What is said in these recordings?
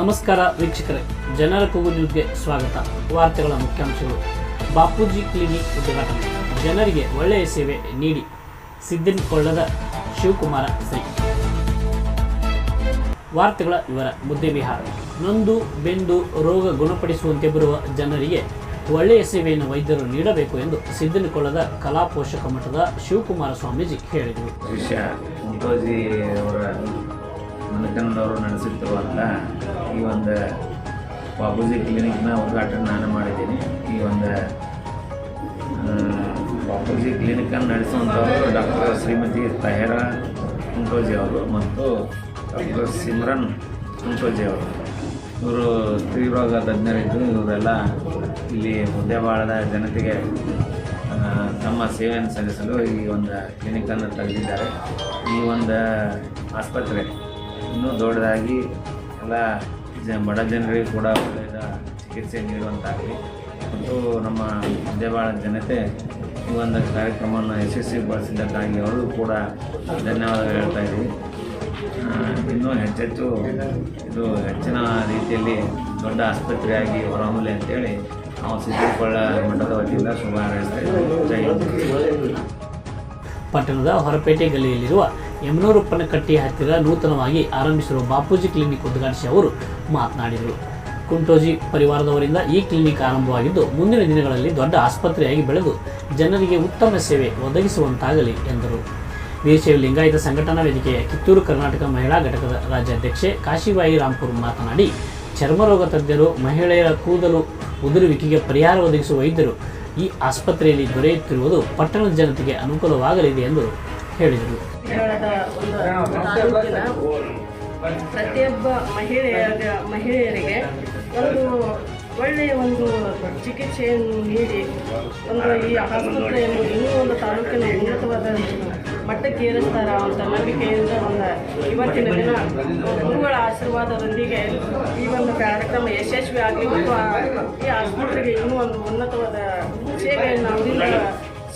ನಮಸ್ಕಾರ ವೀಕ್ಷಕರೇ, ಜನರ ಕೂಗು ನ್ಯೂಸ್ಗೆ ಸ್ವಾಗತ. ವಾರ್ತೆಗಳ ಮುಖ್ಯಾಂಶಗಳು. ಬಾಪೂಜಿ ಕ್ಲಿನಿಕ್ ಉದ್ಘಾಟನೆ. ಜನರಿಗೆ ಒಳ್ಳೆಯ ಸೇವೆ ನೀಡಿ. ಸಿದ್ಧನಕೊಳ್ಳದ ಶಿವಕುಮಾರ ಶ್ರೀ ವಾರ್ತೆಗಳ ವಿವರ ಮುದ್ದೆಬಿಹಾರ ನೊಂದು ಬೆಂದು ರೋಗ ಗುಣಪಡಿಸುವಂತೆ ಬರುವ ಜನರಿಗೆ ಒಳ್ಳೆಯ ಸೇವೆಯನ್ನು ವೈದ್ಯರು ನೀಡಬೇಕು ಎಂದು ಸಿದ್ದನಕೊಳ್ಳದ ಕಲಾ ಪೋಷಕ ಮಠದ ಶಿವಕುಮಾರ ಸ್ವಾಮೀಜಿ ಹೇಳಿದರು. ಅವರ ನಡೆಸುತ್ತಿರುವಂಥ ಈ ಒಂದು ಬಾಬೂಜಿ ಕ್ಲಿನಿಕ್ನ ಉದ್ಘಾಟನೆ ನಾನು ಮಾಡಿದ್ದೀನಿ. ಈ ಒಂದು ಬಾಪೂಜಿ ಕ್ಲಿನಿಕನ್ನು ನಡೆಸುವಂಥವರು ಡಾಕ್ಟರ್ ಶ್ರೀಮತಿ ತಹೇರಾ ಕುಂಟೋಜಿ ಅವರು ಮತ್ತು ಡಾಕ್ಟರ್ ಸಿಮ್ರನ್ ಕುಂಟೋಜಿ ಅವರು. ಇವರು ಸ್ತ್ರೀರೋಗ ತಜ್ಞರಿದ್ದು, ಇವರೆಲ್ಲ ಇಲ್ಲಿ ಮುದ್ದೆಬಾಳದ ಜನತೆಗೆ ತಮ್ಮ ಸೇವೆಯನ್ನು ಸಲ್ಲಿಸಲು ಈ ಒಂದು ಕ್ಲಿನಿಕನ್ನು ತೆಗೆದಿದ್ದಾರೆ ಈ ಒಂದು ಆಸ್ಪತ್ರೆ ಇನ್ನೂ ದೊಡ್ಡದಾಗಿ ಎಲ್ಲ ಜ ಬಡ ಜನರಿಗೆ ಕೂಡ ಒಳ್ಳೆಯದ ಚಿಕಿತ್ಸೆ ನೀಡುವಂತಾಗಲಿ. ಮತ್ತು ನಮ್ಮ ಮುದ್ದೆಬಾಳ ಜನತೆ ಈ ಒಂದು ಕಾರ್ಯಕ್ರಮವನ್ನು ಯಶಸ್ವಿಗೊಳಿಸಿದ್ದಕ್ಕಾಗಿ ಅವರು ಕೂಡ ಧನ್ಯವಾದ ಹೇಳ್ತಾ ಇದ್ದೀವಿ ಇನ್ನೂ ಹೆಚ್ಚೆಚ್ಚು ಇದು ಹೆಚ್ಚಿನ ರೀತಿಯಲ್ಲಿ ದೊಡ್ಡ ಆಸ್ಪತ್ರೆಯಾಗಿ ಹೊರಹೊಮ್ಮಲಿ ಅಂತೇಳಿ ನಾವು ಸಿದ್ಧಕೊಳ್ಳ ಮಠದ ವತಿಯಿಂದ ಶುಭ ಹಾರೈಸ್ತಾ ಇದ್ದೀವಿ ಪಟ್ಟಣದ ಹೊರಪೇಟೆ ಗಲ್ಲಿಯಲ್ಲಿರುವ ಯಮನೂರಪ್ಪನಕಟ್ಟಿ ಹತ್ತಿರ ನೂತನವಾಗಿ ಆರಂಭಿಸಿರುವ ಬಾಪೂಜಿ ಕ್ಲಿನಿಕ್ ಉದ್ಘಾಟಿಸಿ ಅವರು ಮಾತನಾಡಿದರು. ಕುಂಟೋಜಿ ಪರಿವಾರದವರಿಂದ ಈ ಕ್ಲಿನಿಕ್ ಆರಂಭವಾಗಿದ್ದು, ಮುಂದಿನ ದಿನಗಳಲ್ಲಿ ದೊಡ್ಡ ಆಸ್ಪತ್ರೆಯಾಗಿ ಬೆಳೆದು ಜನರಿಗೆ ಉತ್ತಮ ಸೇವೆ ಒದಗಿಸುವಂತಾಗಲಿ ಎಂದರು. ವೀರಶೈವ ಲಿಂಗಾಯತ ಸಂಘಟನಾ ವೇದಿಕೆಯ ಕಿತ್ತೂರು ಕರ್ನಾಟಕ ಮಹಿಳಾ ಘಟಕದ ರಾಜ್ಯಾಧ್ಯಕ್ಷೆ ಕಾಶಿಬಾಯಿ ರಾಂಪುರ್ ಮಾತನಾಡಿ, ಚರ್ಮರೋಗ ತಜ್ಞರು, ಮಹಿಳೆಯರ ಕೂದಲು ಉದುರುವಿಕೆಗೆ ಪರಿಹಾರ ಒದಗಿಸುವ ವೈದ್ಯರು ಈ ಆಸ್ಪತ್ರೆಯಲ್ಲಿ ದೊರೆಯುತ್ತಿರುವುದು ಪಟ್ಟಣದ ಜನತೆಗೆ ಅನುಕೂಲವಾಗಲಿದೆ ಎಂದು ಹೇಳಿದರು. ಒಂದು ತಾಲೂಕಿನ ಪ್ರತಿಯೊಬ್ಬ ಮಹಿಳೆಯರ ಮಹಿಳೆಯರಿಗೆ ಒಂದು ಒಳ್ಳೆಯ ಒಂದು ಚಿಕಿತ್ಸೆಯನ್ನು ನೀಡಿ, ಒಂದು ಈ ಆಸ್ಪತ್ರೆಯನ್ನು ಇನ್ನೂ ಒಂದು ತಾಲೂಕಿನ ಉನ್ನತವಾದ ಮಟ್ಟಕ್ಕೆ ಏರಿಸ್ತಾರ ಅಂತ ನಂಬಿಕೆಯಿಂದ ಒಂದು ಇವತ್ತಿನ ದಿನ ಗುರುಗಳ ಆಶೀರ್ವಾದದೊಂದಿಗೆ ಈ ಒಂದು ಕಾರ್ಯಕ್ರಮ ಯಶಸ್ವಿ ಆಗಲಿ ಮತ್ತು ಈ ಆಸ್ಪತ್ರೆಗೆ ಇನ್ನೂ ಒಂದು ಉನ್ನತವಾದ ಸೇವೆಯನ್ನು ಅವರಿಂದ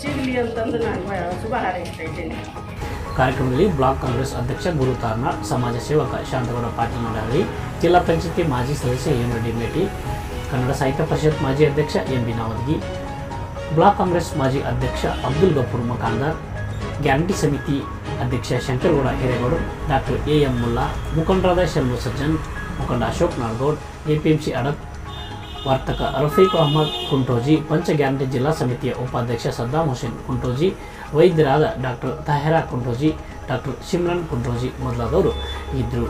ಸಿಗಲಿ ಅಂತಂದು ನಾನು ಶುಭ ಹಾರೈಸ್ತಾ ಇದ್ದೇನೆ. ಕಾರ್ಯಕ್ರಮದಲ್ಲಿ ಬ್ಲಾಕ್ ಕಾಂಗ್ರೆಸ್ ಅಧ್ಯಕ್ಷ ಗುರು ಸಮಾಜ ಸೇವಕ ಶಾಂತಗೌಡ ಪಾಟೀಲ್ ನಡಹಳ್ಳಿ ಜಿಲ್ಲಾ ಪಂಚಾಯತಿ ಮಾಜಿ ಸದಸ್ಯ ಎಂ ರೆಡ್ಡಿ ಮೇಟಿ, ಕನ್ನಡ ಸಾಹಿತ್ಯ ಪರಿಷತ್ ಮಾಜಿ ಅಧ್ಯಕ್ಷ M B Navadgi, block Congress ಮಾಜಿ ಅಧ್ಯಕ್ಷ ಅಬ್ದುಲ್ ಗಫೂರ್ ಮಕಾಂದಾರ್ ಗ್ಯಾರಂಟಿ ಸಮಿತಿ ಅಧ್ಯಕ್ಷ Shankaragouda Hiregouda, doctor A M Mulla, ಮುಖಂಡರಾದ ಶರ್ಮ ಸಜ್ಜನ್, ಮುಖಂಡ ಅಶೋಕ್ ನಾಳ್ಗೌಡ್ ಎಪಿಎಂಸಿ ಅಡತ್ ವರ್ತಕ ರಫೀಕ್ ಅಹಮದ್ ಕುಂಟೋಜಿ, ಪಂಚ ಗ್ಯಾರಂಟಿ ಜಿಲ್ಲಾ ಸಮಿತಿಯ ಉಪಾಧ್ಯಕ್ಷ ಸದ್ದಾಂ ಹುಸೇನ್ ಕುಂಟೋಜಿ, ವೈದ್ಯರಾದ ಡಾಕ್ಟರ್ ತಹೆರಾ ಕುಂಟೋಜಿ, ಡಾಕ್ಟರ್ ಶಿಮ್ರನ್ ಕುಂಟೋಜಿ ಮೊದಲಾದವರು ಇದ್ದರು.